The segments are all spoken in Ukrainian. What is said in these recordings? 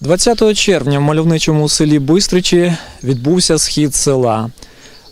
20 червня в мальовничому селі Бистричі відбувся схід села.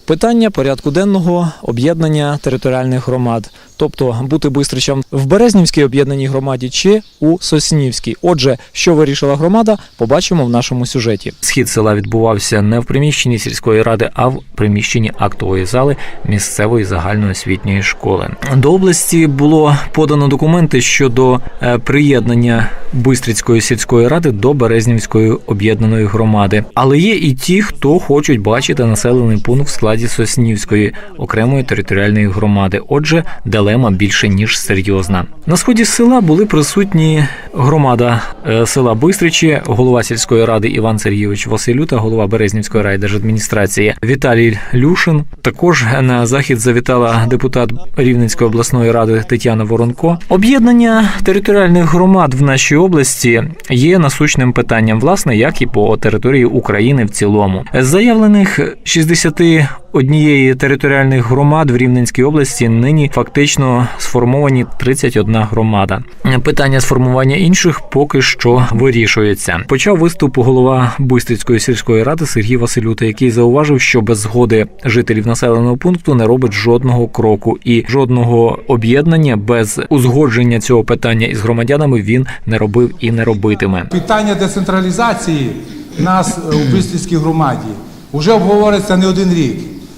Питання порядку денного об'єднання територіальних громад, тобто бути бистричам в Березнівській об'єднаній громаді чи у Соснівській. Отже, що вирішила громада, побачимо в нашому сюжеті. Схід села відбувався не в приміщенні сільської ради, а в приміщенні актової зали місцевої загальноосвітньої школи. До області було подано документи щодо е, приєднання Бистрицької сільської ради до Березнівської об'єднаної громади. Але є і ті, хто хочуть бачити населений пункт в складі Соснівської окремої територіальної громади. Отже, дилема більше ніж серйозна. На сході села були присутні громада е, села Бистричі, голова сільської ради Іван Сергійович Василю та голова Березнівської райдержадміністрації Віталій Люшин. Також на захід завітала депутат Рівненської обласної ради Тетяна Воронко. Об'єднання територіальних громад в нашій області є насущним питанням, власне, як і по території України в цілому. З заявлених 61 територіальних громад в Рівненській області нині фактично сформовані 31 громада. Питання сформування інших поки що вирішується. Почав виступ голова Бистрицької сільської ради Сергій Василюта, який зауважив, що без згоди жителів населеного пункту не робить жодного кроку і жодного об'єднання без узгодження цього питання із громадянами він не робив і не робитиме. Питання децентралізації нас у Бистрівській громаді вже обговорюється не один рік.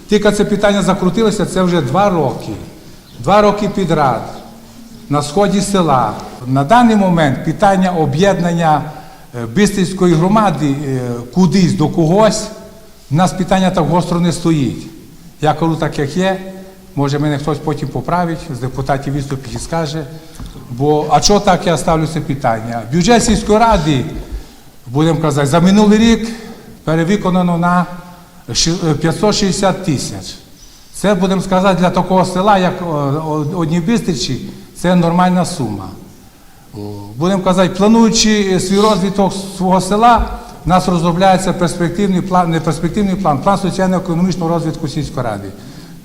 Тільки це питання закрутилося, це вже два роки. Два роки підряд на сході села. На даний момент питання об'єднання е, Бистрівської громади е, кудись до когось, в нас питання так гостро не стоїть. Я кажу так, як є. Може, мене хтось потім поправить, з депутатів виступить і скаже. Бо, а чого так я ставлю це питання? Бюджет сільської ради, будемо казати, за минулий рік перевиконано на е, 560 тисяч. Це, будемо сказати, для такого села, як о, одні Бистричі, це нормальна сума. Будемо казати, плануючи свій розвиток свого села, у нас розробляється перспективний план, не перспективний план, план соціально-економічного розвитку сільської ради.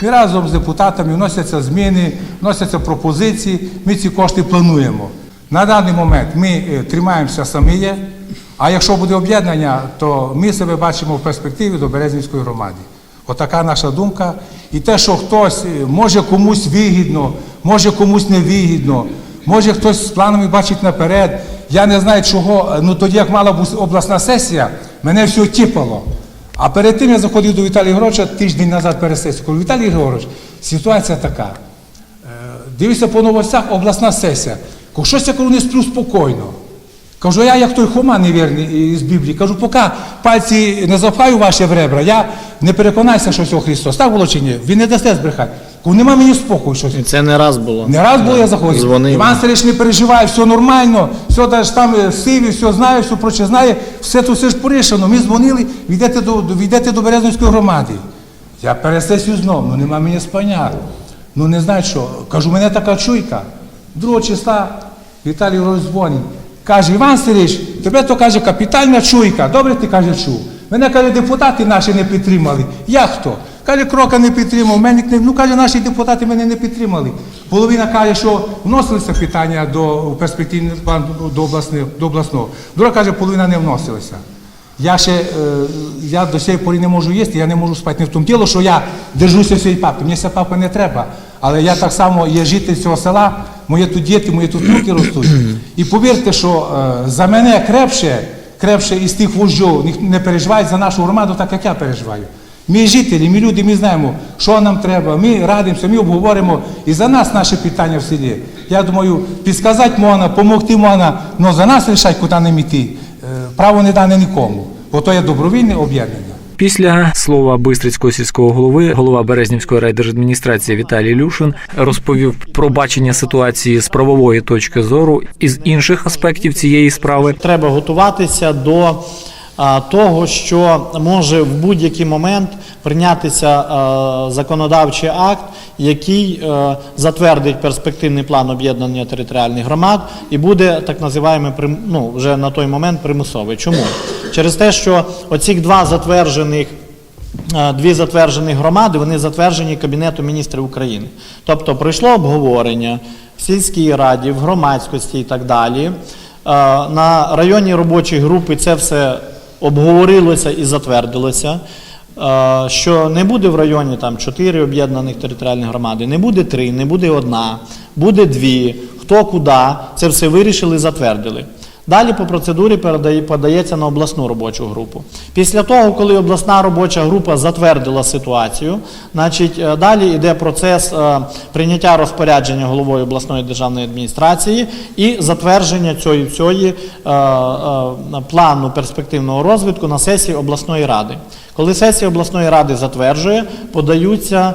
Ми разом з депутатами вносяться зміни, вносяться пропозиції, ми ці кошти плануємо. На даний момент ми е, тримаємося самі а якщо буде об'єднання, то ми себе бачимо в перспективі до Березнівської громади. Отака наша думка. І те, що хтось е, може комусь вигідно, може комусь не вигідно, може хтось з планами бачить наперед. Я не знаю чого. Ну тоді, як мала бути обласна сесія, мене все тіпало. А перед тим я заходив до Віталія Григоровича тиждень назад перед сесією. Кажу, Віталій Григорович, ситуація така. Е, Дивлюся по новостях, обласна сесія. Щось я кажу, не сплю спокійно. Кажу, я як той Хома невірний з Біблії. Кажу, поки пальці не запхаю ваші в ребра, я не переконаюся, що все Христос. Так було чи ні? Ви не дасте збрехати. Кажу, нема мені спокою. Щось. І Це не раз було. Не раз було я заходив. Дзвонив. Іван Сергійович не переживає, все нормально, все даже там сиві, все знає, все проче знає, все тут все ж порішено. Ми дзвонили, війдете до, війдете до Березинської громади. Я перед сесію знов, ну нема мені спання. Ну не знаю що. Кажу, мене така чуйка. 2 числа Віталій Григорович дзвонить. Каже, Іван Сергійович, тебе то каже капітальна чуйка. Добре ти каже, чув. Мене каже, депутати наші не підтримали. Як хто? Каже, крока не підтримав, Мельник не ну каже, наші депутати мене не підтримали. Половина каже, що вносилися питання до план до до обласного. Друга каже, половина не вносилися. Я ще е, я до цієї пори не можу їсти, я не можу спати. Не в тому діло, що я держуся цієї папи. Мені ця папа не треба. Але я так само є житель цього села, мої тут діти, мої тут внуки ростуть. І повірте, що е, за мене крепше, крепше із тих вождів не переживають за нашу громаду, так як я переживаю. Ми жителі, ми люди, ми знаємо, що нам треба. Ми радимося, ми обговоримо і за нас наші питання в селі. Я думаю, підказати можна, допомогти можна, але за нас рішать, куди нам йти. Е, Право не дане нікому, бо то є добровільне об'єднання. Після слова Бистрицького сільського голови, голова Березнівської райдержадміністрації Віталій Люшин розповів про бачення ситуації з правової точки зору і з інших аспектів цієї справи. Треба готуватися до того, що може в будь-який момент прийнятися законодавчий акт, який затвердить перспективний план об'єднання територіальних громад і буде так називаємо ну, вже на той момент примусовий. Чому? Через те, що оці два затверджених Е, Дві затверджені громади, вони затверджені Кабінетом міністрів України. Тобто пройшло обговорення в сільській раді, в громадськості і так далі. на районній робочій групі це все обговорилося і затвердилося. е, Що не буде в районі там чотири об'єднаних територіальних громади, не буде три, не буде одна, буде дві, хто куди, це все вирішили, затвердили. Далі по процедурі подається на обласну робочу групу. Після того, коли обласна робоча група затвердила ситуацію, значить е, далі йде процес е, прийняття розпорядження головою обласної державної адміністрації і затвердження цієї, е, е, плану перспективного розвитку на сесії обласної ради. Коли сесія обласної ради затверджує, подаються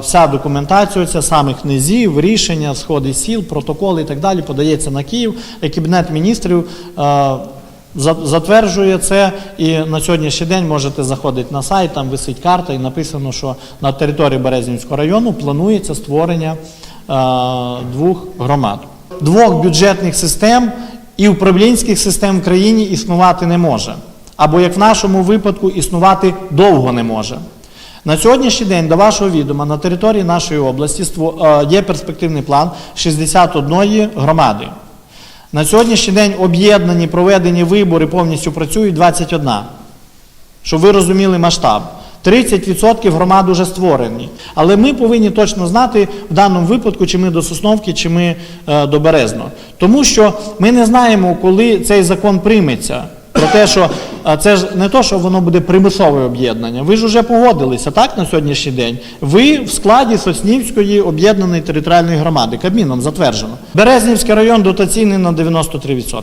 вся документація ця самих низів, рішення, сходи сіл, протоколи і так далі, подається на Київ, і Кабінет міністрів затверджує це. І на сьогоднішній день можете заходити на сайт, там висить карта, і написано, що на території Березнівського району планується створення е, двох громад. Двох бюджетних систем і управлінських систем в країні існувати не може. Або як в нашому випадку існувати довго не може. На сьогоднішній день до вашого відома на території нашої області е, є перспективний план 61 громади. На сьогоднішній день об'єднані, проведені вибори повністю працюють 21. Щоб ви розуміли масштаб. 30% громад вже створені. Але ми повинні точно знати в даному випадку, чи ми до Сосновки, чи ми е, до Березного. Тому що ми не знаємо, коли цей закон прийметься. Про те, що це ж не то, що воно буде примусове об'єднання. Ви ж вже погодилися так на сьогоднішній день. Ви в складі Соснівської об'єднаної територіальної громади. Кабміном затверджено. Березнівський район дотаційний на 93%.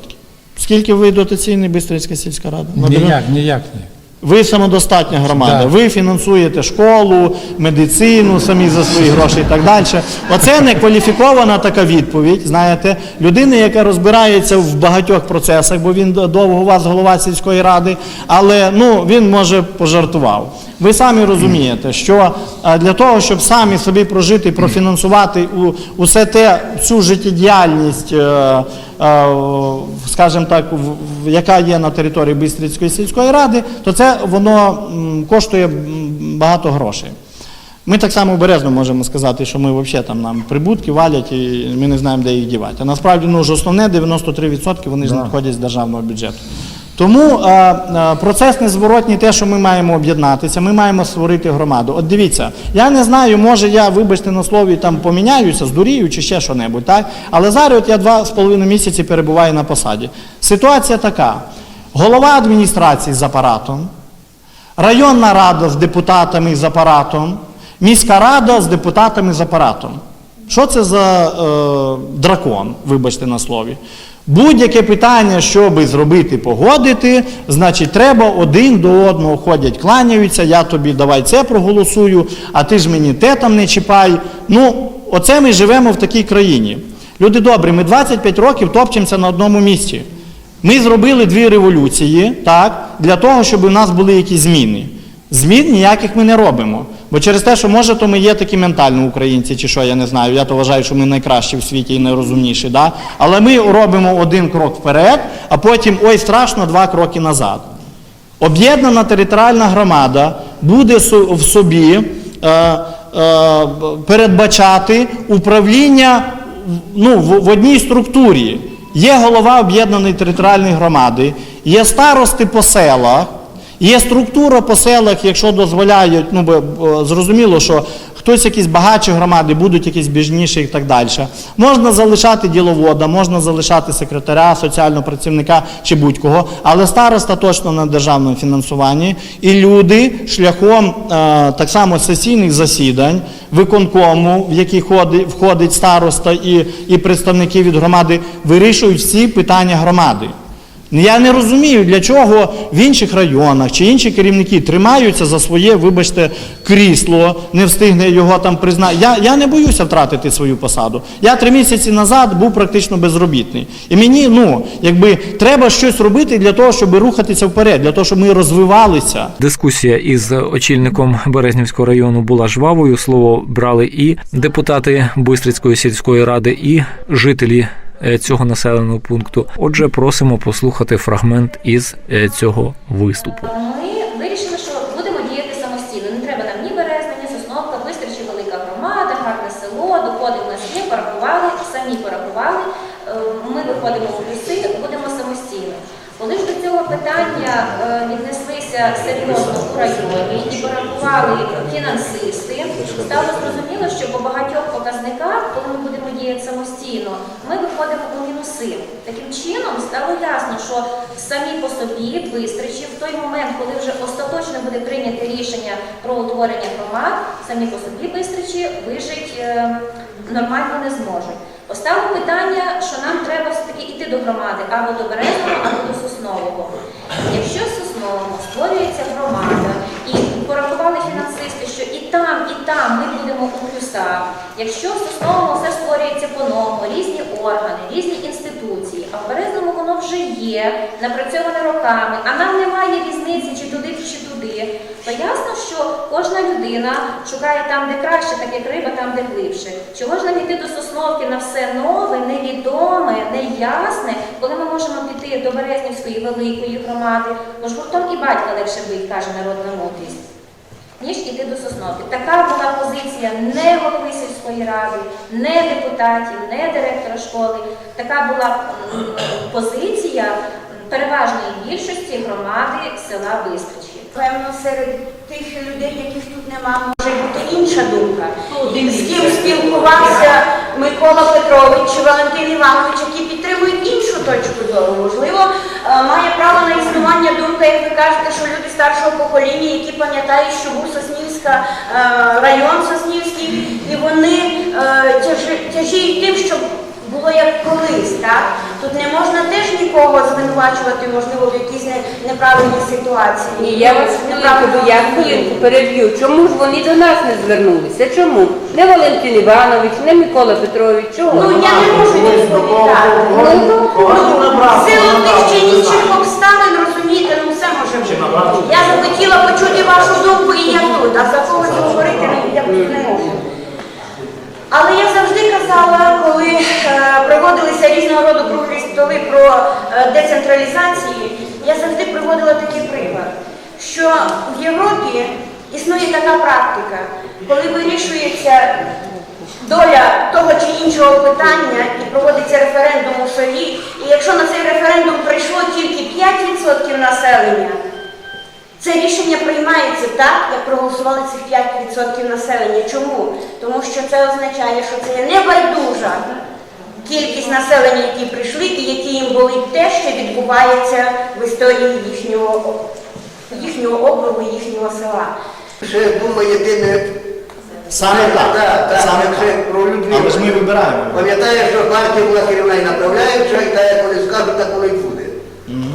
Скільки ви дотаційний Бистрицька сільська рада? На 90? Ніяк, ніяк ні. Ви самодостатня громада, Да. ви фінансуєте школу, медицину самі за свої гроші і так далі. Оце не кваліфікована така відповідь. Знаєте, людина, яка розбирається в багатьох процесах, бо він довго у вас голова сільської ради, але ну він може пожартував. Ви самі розумієте, що е, для того, щоб самі собі прожити, і профінансувати усе те, всю життєдіяльність, е, е, скажімо так, яка є на території Бистрицької сільської ради, то це воно коштує багато грошей. Ми так само обережно можемо сказати, що ми взагалі там нам прибутки валять і ми не знаємо, де їх дівати. А насправді ну, ж основне 93% вони ж надходять з державного бюджету. Тому е, е, процес незворотній те, що ми маємо об'єднатися, ми маємо створити громаду. От дивіться, я не знаю, може я, вибачте на слові, там поміняюся, здурію чи ще що-небудь, так? Але зараз от я два з половиною місяці перебуваю на посаді. Ситуація така: голова адміністрації з апаратом, районна рада з депутатами з апаратом, міська рада з депутатами з апаратом. Що це за е, дракон, вибачте на слові? Будь-яке питання, щоб зробити, погодити, значить, треба один до одного ходять, кланяються, я тобі давай це проголосую, а ти ж мені те там не чіпай. Ну, оце ми живемо в такій країні. Люди добрі, ми 25 років топчемося на одному місці. Ми зробили дві революції, так, для того, щоб у нас були якісь зміни. Змін ніяких ми не робимо. Бо через те, що може, то ми є такі ментально українці, чи що, я не знаю. Я то вважаю, що ми найкращі в світі і найрозумніші. Да? Але ми робимо один крок вперед, а потім ой, страшно, два кроки назад. Об'єднана територіальна громада буде в собі е, е, передбачати управління ну, в, в одній структурі. Є голова об'єднаної територіальної громади, є старости по селах, є структура по селах, якщо дозволяють, ну бо, зрозуміло, що хтось якісь багатші громади, будуть якісь біжніші і так далі. Можна залишати діловода, можна залишати секретаря, соціального працівника чи будь-кого, але староста точно на державному фінансуванні. І люди шляхом е, так само сесійних засідань, виконкому, в який ходи- входить староста і, і представники від громади, вирішують всі питання громади. Я не розумію, для чого в інших районах чи інші керівники тримаються за своє, вибачте, крісло, не встигне його там признати. Я, я не боюся втратити свою посаду. Я три місяці назад був практично безробітний. І мені, ну, якби треба щось робити для того, щоб рухатися вперед, для того, щоб ми розвивалися. Дискусія із очільником Березнівського району була жвавою. Слово брали і депутати Бистрицької сільської ради, і жителі цього населеного пункту. Отже, просимо послухати фрагмент із е, цього виступу. Ми вирішили, що будемо діяти самостійно. Не треба нам ні березна, ні сосновка, Бистричі велика громада, гарне село, доходи в порахували, самі порахували. Е, Ми виходимо в ліси, питання е, віднеслися серйозно у районі і порахували фінансисти, стало зрозуміло, що по багатьох показниках, коли ми будемо діяти самостійно, ми виходимо у мінуси. Таким чином стало ясно, що самі по собі вистрічі в той момент, коли вже остаточно буде прийняте рішення про утворення громад, самі по собі вистрічі вижить е, нормально не зможуть. Поставив питання, що нам треба все-таки йти до громади або до Березного, або до Соснового. Якщо в Сосновому створюється громада і порахували фінансисти, що і там, і там ми будемо у плюсах. Якщо в Сосновому все створюється по-новому, різні органи, різні інституції, а в Березному воно вже є, напрацьоване роками, а нам немає різниці чи туди, чи туди, то ясно, що кожна людина шукає там, де краще, так як риба, там, де глибше. Чого ж нам йти до Сосновки на все нове, невідоме, неясне, коли ми можемо піти до Березнівської великої громади, бо ж гуртом і батька легше бить, каже народна мудрість ніж іти до Сосновки. Така була позиція не голови ради, не депутатів, не директора школи. Така була позиція переважної більшості громади села Бистричі. Певно, серед тих людей, яких тут нема, може бути інша думка. З ким спілкувався Микола Петрович чи Валентин Іванович, які підтримують іншу точку зору. Можливо, е, має право думка, як ви кажете, що люди старшого покоління, які пам'ятають, що був Соснівська е, район Соснівський, і вони е, тяжіють тим, що було як колись, так? Тут не можна теж нікого звинувачувати, можливо, в якійсь неправильній ситуації. Ні, я вас Неправильно я переб'ю. Чому ж вони до нас не звернулися? Чому? Не Валентин Іванович, не Микола Петрович. Чого? Ну, я не можу відповідати. Ну, в силу тих чи інших обставин, розумієте, ну все може бути. Я захотіла почути вашу думку і я тут, а за когось говорити я не можу. Але я завжди казала, коли е, проводилися різного роду круглі столи про е, децентралізацію, я завжди приводила такий приклад, що в Європі існує така практика, коли вирішується доля того чи іншого питання і проводиться референдум у селі, і якщо на цей референдум прийшло тільки 5% населення, це рішення приймається так, як проголосували цих 5% населення. Чому? Тому що це означає, що це є небайдужа кількість населення, які прийшли, і які їм болить те, що відбувається в історії їхнього, їхнього округу, їхнього села. Ще думаю, єдине. Саме так, Так, так, саме так. про Людмилу. Але ж ми вибираємо. Пам'ятаєш, що партія була керівна і направляюча, і так як вони скажуть, так воно і буде.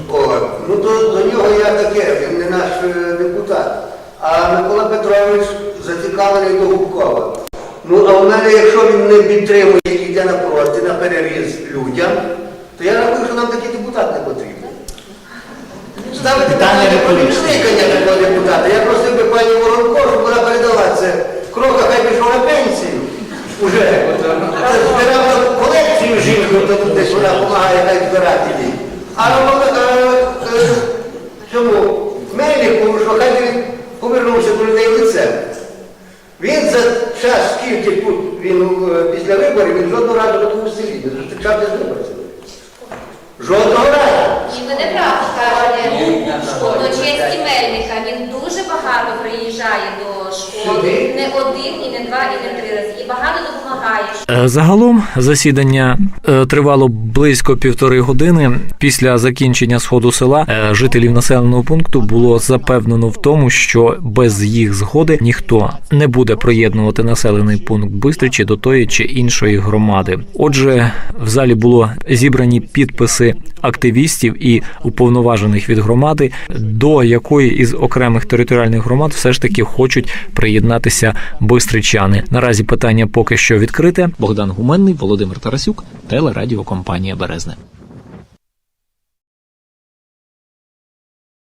О, ну до, до нього я таке, він не наш е, депутат. А Микола Петрович зацікавлений до Губкова. Ну, а в мене, якщо він не підтримує і йде напроти, на переріз людям, то я рахую, що нам такий депутат не потрібен. Ставити Питання такого депутата. Я просив би пані Воронко, щоб вона передала це. Крока хай пішов на пенсію. Уже. Збирав колекцію жінку, то десь вона допомагає хай збирати їй. А е, е, цьому Мельнику, що хай він повернувся до людей лицем. Він за час, скільки тут він е, після виборів, він жодного разу до того селі, не зустрічався з виборцями. Жодного разу. І ви неправду кажете, до честі Мельника він дуже багато приїжджає до школи, Сюди? не один, і не два, і не три рази, і багато допомагає. Е, Загалом засідання е, тривало близько півтори години. Після закінчення сходу села е, жителів населеного пункту було запевнено в тому, що без їх згоди ніхто не буде приєднувати населений пункт Бистричі до тої чи іншої громади. Отже, в залі було зібрані підписи активістів і уповноважених від громади, до якої із окремих територіальних громад все ж таки хочуть приєднатися бистричани. Наразі питання поки що відкрите. Богдан Гуменний, Володимир Тарасюк, телерадіокомпанія Березне.